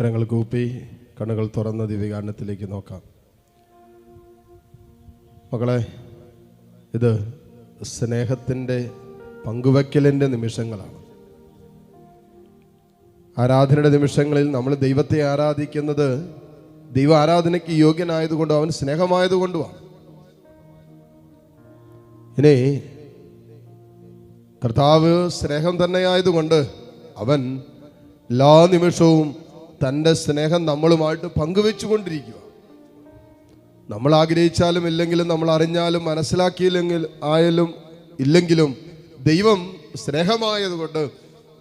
കരങ്ങൾ കൂപ്പി കണ്ണുകൾ തുറന്ന ദിവ്യകാരണത്തിലേക്ക് നോക്കാം. മകളെ ഇത് സ്നേഹത്തിന്റെ പങ്കുവയ്ക്കലിന്റെ നിമിഷങ്ങളാണ്. ആരാധനയുടെ നിമിഷങ്ങളിൽ നമ്മൾ ദൈവത്തെ ആരാധിക്കുന്നത് ദൈവ ആരാധനയ്ക്ക് യോഗ്യനായതുകൊണ്ടും അവൻ സ്നേഹമായതുകൊണ്ടുമാണ്. ഇനി കർത്താവ് സ്നേഹം തന്നെയായതുകൊണ്ട് അവൻ എല്ലാ നിമിഷവും തന്റെ സ്നേഹം നമ്മളുമായിട്ട് പങ്കുവെച്ചുകൊണ്ടിരിക്കുക. നമ്മൾ ആഗ്രഹിച്ചാലും ഇല്ലെങ്കിലും നമ്മൾ അറിഞ്ഞാലും മനസ്സിലാക്കിയില്ലെങ്കിൽ ആയാലും ഇല്ലെങ്കിലും ദൈവം സ്നേഹമായതുകൊണ്ട്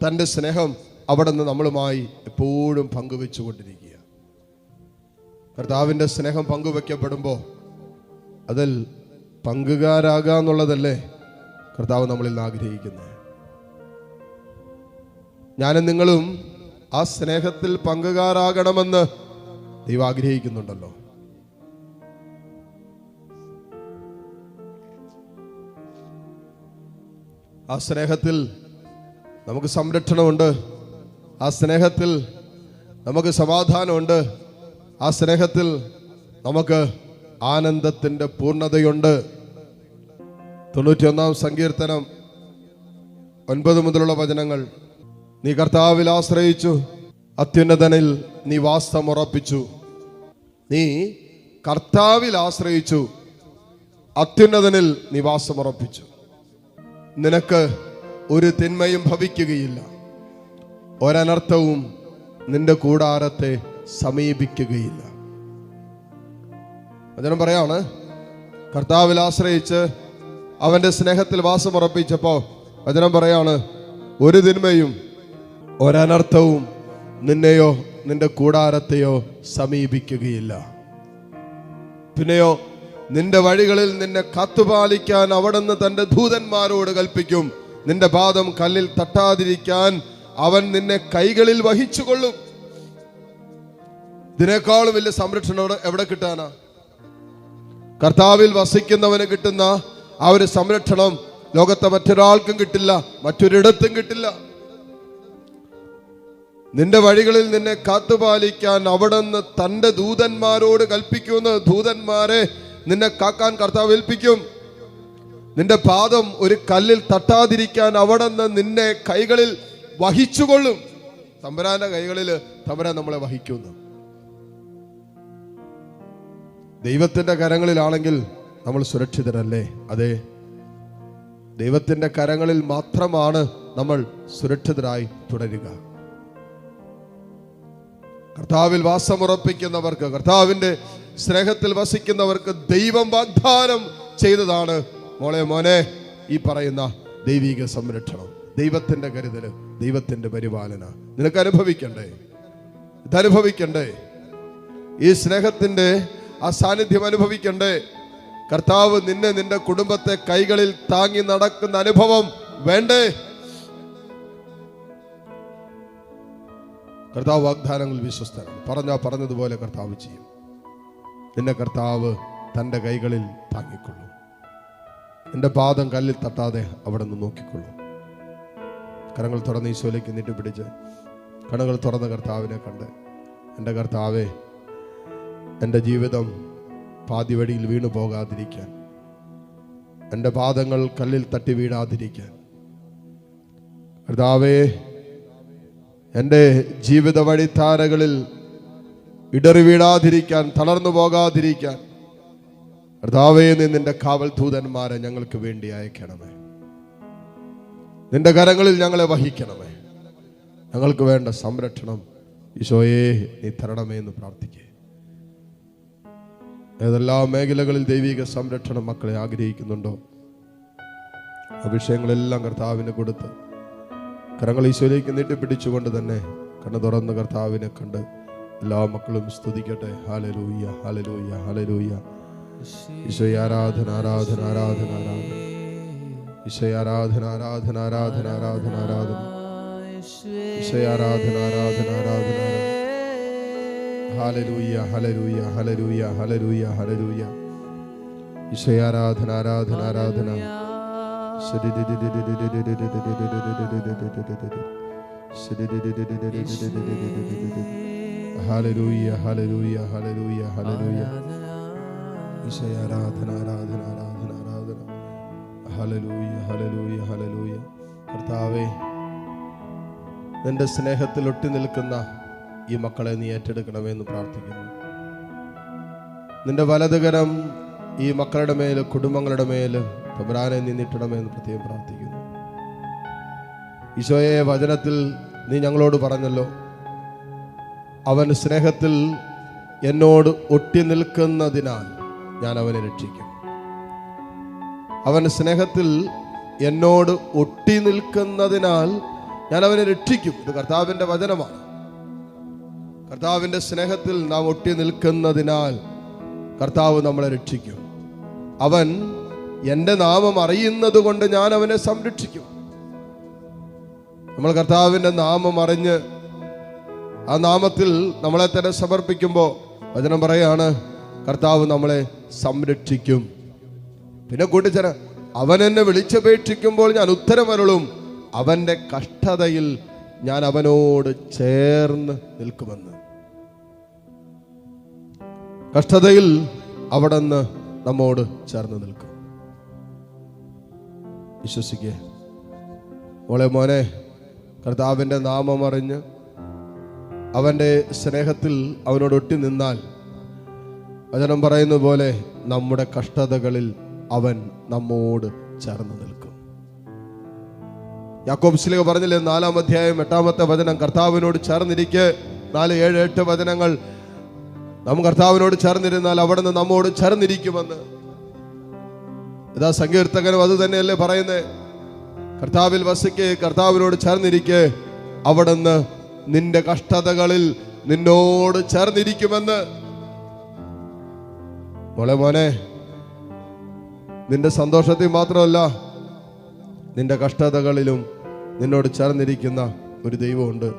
തന്റെ സ്നേഹം അവിടെ നിന്ന് നമ്മളുമായി എപ്പോഴും പങ്കുവെച്ചുകൊണ്ടിരിക്കുക. കർത്താവിന്റെ സ്നേഹം പങ്കുവെക്കപ്പെടുമ്പോൾ അതിൽ പങ്കുകാരാകുക എന്നുള്ളതല്ലേ കർത്താവ് നമ്മളിൽ നിന്ന് ആഗ്രഹിക്കുന്നത്. ഞാനും നിങ്ങളും ആ സ്നേഹത്തിൽ പങ്കുകാരാകണമെന്ന് ദൈവം ആഗ്രഹിക്കുന്നുണ്ടല്ലോ. ആ സ്നേഹത്തിൽ നമുക്ക് സംരക്ഷണമുണ്ട്. ആ സ്നേഹത്തിൽ നമുക്ക് സമാധാനമുണ്ട്. ആ സ്നേഹത്തിൽ നമുക്ക് ആനന്ദത്തിന്റെ പൂർണതയുണ്ട്. തൊണ്ണൂറ്റിയൊന്നാം സങ്കീർത്തനം ഒൻപത് മുതലുള്ള വചനങ്ങൾ. നീ കർത്താവിൽ ആശ്രയിച്ചു അത്യുന്നതനിൽ നീ വാസ്തമുറപ്പിച്ചു നീ കർത്താവിൽ ആശ്രയിച്ചു. അത്യുന്നതനിൽ നീ വാസമുറപ്പിച്ചു നിനക്ക് ഒരു തിന്മയും ഭവിക്കുകയില്ല. ഒരനർത്ഥവും നിന്റെ കൂടാരത്തെ സമീപിക്കുകയില്ല. അതിനും പറയാണ് കർത്താവിൽ ആശ്രയിച്ച് അവന്റെ സ്നേഹത്തിൽ വാസമുറപ്പിച്ചപ്പോ വചനം പറയാണ് ഒരു തിന്മയും ഒരനർത്ഥവും നിന്നെയോ നിന്റെ കൂടാരത്തെയോ സമീപിക്കുകയില്ല. പിന്നെയോ നിന്റെ വഴികളിൽ നിന്നെ കാത്തുപാലിക്കാൻ അവിടുന്ന് തന്റെ ദൂതന്മാരോട് കൽപ്പിക്കും. നിന്റെ പാദം കല്ലിൽ തട്ടാതിരിക്കാൻ അവൻ നിന്നെ കൈകളിൽ വഹിച്ചുകൊള്ളും. ഇതിനേക്കാളും വലിയ സംരക്ഷണം എവിടെ കിട്ടാനാ? കർത്താവിൽ വസിക്കുന്നവന് കിട്ടുന്ന ആ ഒരു സംരക്ഷണം ലോകത്തെ മറ്റൊരാൾക്കും കിട്ടില്ല മറ്റൊരിടത്തും കിട്ടില്ല. നിന്റെ വഴികളിൽ നിന്നെ കാത്തുപാലിക്കാൻ അവിടുന്ന് തന്റെ ദൂതന്മാരോട് കൽപ്പിക്കുന്ന ദൂതന്മാരെ നിന്നെ കാക്കാൻ കർത്താവ് ഏൽപ്പിക്കും. നിന്റെ പാദം ഒരു കല്ലിൽ തട്ടാതിരിക്കാൻ അവിടുന്ന് നിന്നെ കൈകളിൽ വഹിച്ചുകൊള്ളും. തമ്പരാന്റെ കൈകളിൽ തമ്പരാൻ നമ്മളെ വഹിക്കുന്നു. ദൈവത്തിന്റെ കരങ്ങളിലാണെങ്കിൽ നമ്മൾ സുരക്ഷിതരല്ലേ? അതെ. ദൈവത്തിന്റെ കരങ്ങളിൽ മാത്രമാണ് നമ്മൾ സുരക്ഷിതരായി തുടരുക. കർത്താവിൽ വാസമുറപ്പിക്കുന്നവർക്ക് കർത്താവിന്റെ സ്നേഹത്തിൽ വസിക്കുന്നവർക്ക് ദൈവം വാഗ്ദാനം ചെയ്തതാണ്. മോളെ മോനെ ഈ പറയുന്ന ദൈവിക സംരക്ഷണം ദൈവത്തിന്റെ കരുതൽ ദൈവത്തിന്റെ പരിപാലന. നിനക്ക് അനുഭവിക്കണ്ടേ? ഇതനുഭവിക്കണ്ടേ ഈ സ്നേഹത്തിന്റെ ആ സാന്നിധ്യം അനുഭവിക്കണ്ടേ? കർത്താവ് നിന്നെ നിന്റെ കുടുംബത്തെ കൈകളിൽ താങ്ങി നടക്കുന്ന അനുഭവം വേണ്ടേ? കർത്താവ് വാഗ്ദാനങ്ങൾ വിശ്വസ്തനാണ്. പറഞ്ഞാ പറഞ്ഞതുപോലെ കർത്താവ് ചെയ്യും. നിന്നെ കർത്താവ് തന്റെ കൈകളിൽ താങ്ങിക്കൊള്ളും. എന്റെ പാദം കല്ലിൽ തട്ടാതെ അവിടെ നിന്ന് നോക്കിക്കൊള്ളും. കരങ്ങൾ തുറന്ന് ഈശോയിലേക്ക് നീട്ടി പിടിച്ച് കണ്ണുകൾ തുറന്ന കർത്താവിനെ കണ്ട് എന്റെ കർത്താവേ എന്റെ ജീവിതം പാതി വഴിയിൽ വീണു പോകാതിരിക്കാൻ എന്റെ പാദങ്ങൾ കല്ലിൽ തട്ടി വീഴാതിരിക്കാൻ കർത്താവേ എന്റെ ജീവിത വഴിത്താരകളിൽ ഇടറി വീഴാതിരിക്കാൻ തളർന്നു പോകാതിരിക്കാൻ കർത്താവേ നീ നിന്റെ കാവൽ ദൂതന്മാരെ ഞങ്ങൾക്ക് വേണ്ടി അയക്കണമേ. നിന്റെ കരങ്ങളിൽ ഞങ്ങളെ വഹിക്കണമേ. ഞങ്ങൾക്ക് വേണ്ട സംരക്ഷണം ഈശോയെ നീ തരണമേ എന്ന് പ്രാർത്ഥിക്കേ. ഏതെല്ലാ മേഖലകളിൽ ദൈവിക സംരക്ഷണം മക്കളെ ആഗ്രഹിക്കുന്നുണ്ടോ? ആ വിഷയങ്ങളെല്ലാം കർത്താവിന് കൊടുത്ത് കരങ്ങൾ ഈശോയിലേക്ക് നീട്ടിപ്പിടിച്ചുകൊണ്ട് തന്നെ കണ്ണു തുറന്ന് കർത്താവിനെ കണ്ട് എല്ലാ മക്കളും സ്തുതിക്കട്ടെ. ഹാലലൂയ്യ ഹാലലൂയ്യ ഹാലലൂയ്യ ഈശോയെ ആരാധന ആരാധന ആരാധന ആരാധന. ഈശോയെ ആരാധന ആരാധന ആരാധന ആരാധന ആരാധന. ഈശോയെ ആരാധന ആരാധന ആരാധന hallelujah hallelujah hallelujah hallelujah hallelujah ഈശോയെ ആരാധന ആരാധന ആരാധന. ഹലലൂയ ഹലലൂയ ഹലലൂയ ഹലലൂയ ഈശോയെ ആരാധന ആരാധന ആരാധന ആരാധന ഹലലൂയ ഹലലൂയ ഹലലൂയ കർത്താവേ നിന്റെ സ്നേഹത്തിൽ ഒട്ടി നിൽക്കുന്ന ഈ മക്കളെ നീ ഏറ്റെടുക്കണമെന്ന് പ്രാർത്ഥിക്കുന്നു. നിന്റെ വലതുകരം ഈ മക്കളുടെ മേൽ കുടുംബങ്ങളുടെ മേൽ തമ്പുരാനെ നിന്നിട്ടണമെന്ന് പ്രത്യേകം പ്രാർത്ഥിക്കുന്നു. ഈശോയെ വചനത്തിൽ നീ ഞങ്ങളോട് പറഞ്ഞല്ലോ. അവൻ സ്നേഹത്തിൽ എന്നോട് ഒട്ടി നിൽക്കുന്നതിനാൽ ഞാൻ അവനെ രക്ഷിക്കും. അവൻ സ്നേഹത്തിൽ എന്നോട് ഒട്ടി നിൽക്കുന്നതിനാൽ ഞാൻ അവനെ രക്ഷിക്കും. ഇത് കർത്താവിന്റെ വചനമാണ്. കർത്താവിന്റെ സ്നേഹത്തിൽ നാം ഒട്ടി നിൽക്കുന്നതിനാൽ കർത്താവ് നമ്മളെ രക്ഷിക്കും. അവൻ എന്റെ നാമം അറിയുന്നത് കൊണ്ട് ഞാൻ അവനെ സംരക്ഷിക്കും. നമ്മൾ കർത്താവിന്റെ നാമം അറിഞ്ഞ് ആ നാമത്തിൽ നമ്മളെ തന്നെ സമർപ്പിക്കുമ്പോൾ വചനം പറയാണ് കർത്താവ് നമ്മളെ സംരക്ഷിക്കും. പിന്നെ കൂട്ടിച്ചേര അവൻ എന്നെ വിളിച്ചപേക്ഷിക്കുമ്പോൾ ഞാൻ ഉത്തരമരുളും. അവന്റെ കഷ്ടതയിൽ ഞാൻ അവനോട് ചേർന്ന് നിൽക്കുമെന്ന്. കഷ്ടതയിൽ അവിടെ നിന്ന് നമ്മോട് ചേർന്ന് നിൽക്കും. വിശ്വസിക്കേ. മോളെ മോനെ കർത്താവിന്റെ നാമം അറിഞ്ഞ് അവന്റെ സ്നേഹത്തിൽ അവനോട് ഒട്ടി നിന്നാൽ വചനം പറയുന്ന പോലെ നമ്മുടെ കഷ്ടതകളിൽ അവൻ നമ്മോട് ചേർന്ന് നിൽക്കും. യാക്കോബ് സ്ലിക പറഞ്ഞില്ലേ നാലാം അധ്യായം എട്ടാമത്തെ വചനം കർത്താവിനോട് ചേർന്നിരിക്കെ. നാല് ഏഴ് എട്ട് വചനങ്ങൾ നാം കർത്താവിനോട് ചേർന്നിരുന്നാൽ അവിടെ നിന്ന് നമ്മോട് ചേർന്നിരിക്കുമെന്ന്. ഇതാ സങ്കീർത്തകനും അത് തന്നെയല്ലേ പറയുന്നത് കർത്താവിൽ വസിക്ക് കർത്താവിനോട് ചേർന്നിരിക്കെ. അവിടുന്ന് നിന്റെ കഷ്ടതകളിൽ നിന്നോട് ചേർന്നിരിക്കുമെന്ന്. മോളെ മോനെ നിന്റെ സന്തോഷത്തിൽ മാത്രമല്ല നിന്റെ കഷ്ടതകളിലും നിന്നോട് ചേർന്നിരിക്കുന്ന ഒരു ദൈവമുണ്ട്.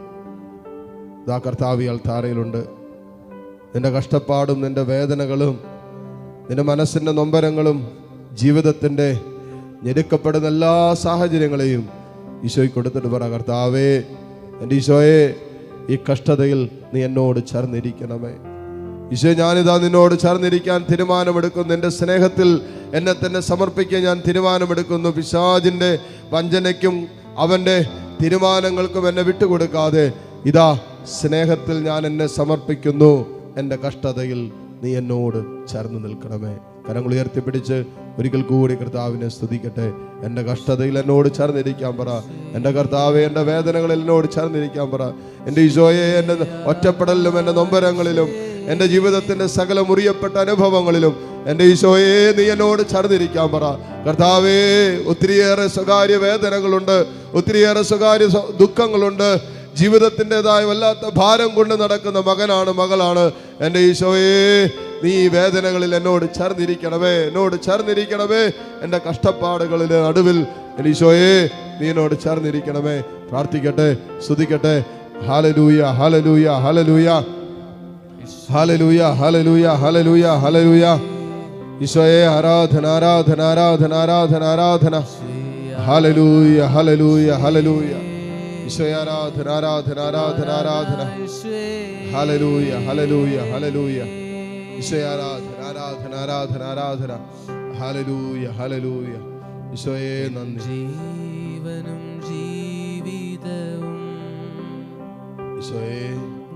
ഇതാ കർത്താവിയൽ താരയിലുണ്ട് നിന്റെ കഷ്ടപ്പാടും നിന്റെ വേദനകളും നിന്റെ മനസ്സിന്റെ നൊമ്പരങ്ങളും ജീവിതത്തിന്റെ ഞെരുക്കപ്പെടുന്ന എല്ലാ സാഹചര്യങ്ങളെയും ഈശോയ്ക്ക് കൊടുത്തിട്ട് പറ കർത്താവേ എന്റെ ഈശോയെ ഈ കഷ്ടതയിൽ നീ എന്നോട് ചേർന്നിരിക്കണമേ. ഈശോ ഞാനിതാ നിന്നോട് ചേർന്നിരിക്കാൻ തീരുമാനമെടുക്കുന്നു. എന്റെ സ്നേഹത്തിൽ എന്നെ തന്നെ സമർപ്പിക്കാൻ ഞാൻ തീരുമാനമെടുക്കുന്നു. പിശാജിന്റെ വഞ്ചനയ്ക്കും അവന്റെ തീരുമാനങ്ങൾക്കും എന്നെ വിട്ടുകൊടുക്കാതെ ഇതാ സ്നേഹത്തിൽ ഞാൻ എന്നെ സമർപ്പിക്കുന്നു. എന്റെ കഷ്ടതയിൽ നീ എന്നോട് ചേർന്ന് നിൽക്കണമേ. കരങ്ങൾ ഉയർത്തിപ്പിടിച്ച് ഒരിക്കൽ കൂടി കർത്താവിനെ സ്തുതിക്കട്ടെ. എന്റെ കഷ്ടതയിൽ എന്നോട് ചേർന്നിരിക്കാൻ പറ. എന്റെ കർത്താവെ എന്റെ വേദനകളിൽ എന്നോട് ചേർന്നിരിക്കാൻ പറ. എന്റെ ഈശോയെ എന്റെ ഒറ്റപ്പെടലിലും എന്റെ നൊമ്പരങ്ങളിലും എന്റെ ജീവിതത്തിന്റെ സകല മുറിയപ്പെട്ട അനുഭവങ്ങളിലും എന്റെ ഈശോയെ നീ എന്നോട് ചേർന്നിരിക്കാൻ പറ. കർത്താവേ ഒത്തിരിയേറെ സ്വകാര്യ വേദനകളുണ്ട് ഒത്തിരിയേറെ സ്വകാര്യ സ്വ- ദുഃഖങ്ങളുണ്ട്. ജീവിതത്തിന്റെതായ വല്ലാത്ത ഭാരം കൊണ്ട് നടക്കുന്ന മകനാണ് മകളാണ്. എന്റെ ഈശോയേ നീ വേദനകളിൽ എന്നോട് ചേർന്നിരിക്കണമേ എന്നോട് ചേർന്നിരിക്കണമേ. എന്റെ കഷ്ടപ്പാടുകളിലെ നടുവിൽ എന്റെ ഈശോയെ നീ എന്നോട് ചേർന്നിരിക്കണമേ. പ്രാർത്ഥിക്കട്ടെ സ്തുതിക്കട്ടെ. Hallelujah hallelujah hallelujah hallelujah hallelujah hallelujah hallelujah ഈശോയെ ആരാധന ആരാധന ആരാധന ആരാധന ആരാധന. ഹാലലൂയ ഹാലലൂയ ഹാലലൂയ ഈശോയെ ആരാധന ആരാധന ആരാധന. ഹലലൂയ ഹലലൂയ ഹാലലൂയ ഈശോയെ ആരാധന ആരാധന ആരാധന. ഹലലൂയ ഹാലലൂയ ഈശോയെ നന്ദി. ജീവനും ജീവിതവും ഈശോയെ.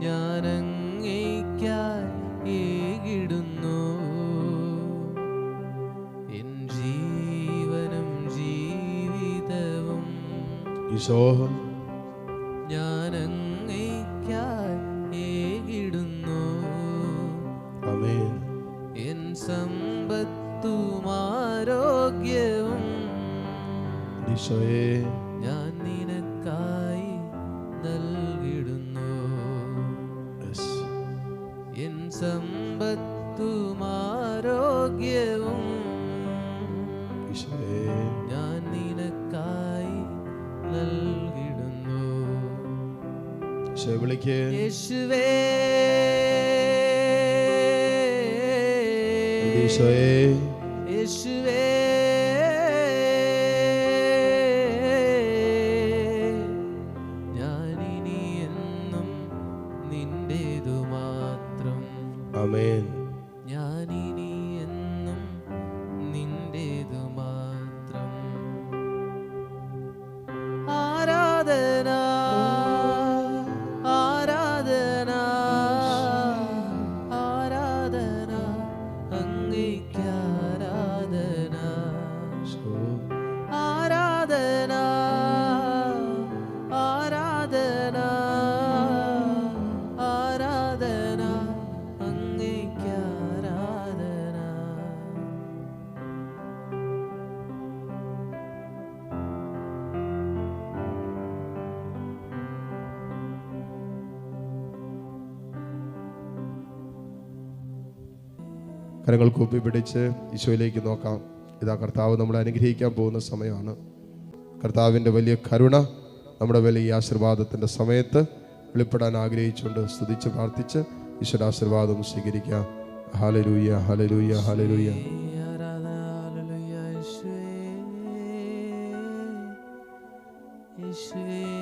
ഞാൻ അങ്ങേയ്ക്കായി ഏകിടുന്നു. എൻ ജീവനും ജീവിതവും ഈശോ ഈശോയെ ഞാൻ നിനക്കായി നൽകിടുന്നു. എൻ സമ്പത്തും ആരോഗ്യവും ഞാൻ നിനക്കായി നൽകിടുന്നു. വിളിക്കേ. യേശുവേ. എന്റെ യേശുവേ. കരങ്ങൾ കൂപ്പി പിടിച്ച് ഈശോയിലേക്ക് നോക്കാം. ഇതാ കർത്താവ് നമ്മളെ അനുഗ്രഹിക്കാൻ പോകുന്ന സമയമാണ്. കർത്താവിന്റെ വലിയ കരുണ നമ്മുടെ വലിയ ഈ ആശീർവാദത്തിന്റെ സമയത്ത് വെളിപ്പെടാൻ ആഗ്രഹിച്ചുകൊണ്ട് സ്തുതിച്ച് പ്രാർത്ഥിച്ച് ഈശ്വര ആശീർവാദം സ്വീകരിക്കാം. ഹാലലൂയ ഹാലലൂയ ഹാലലൂയ ആരാധന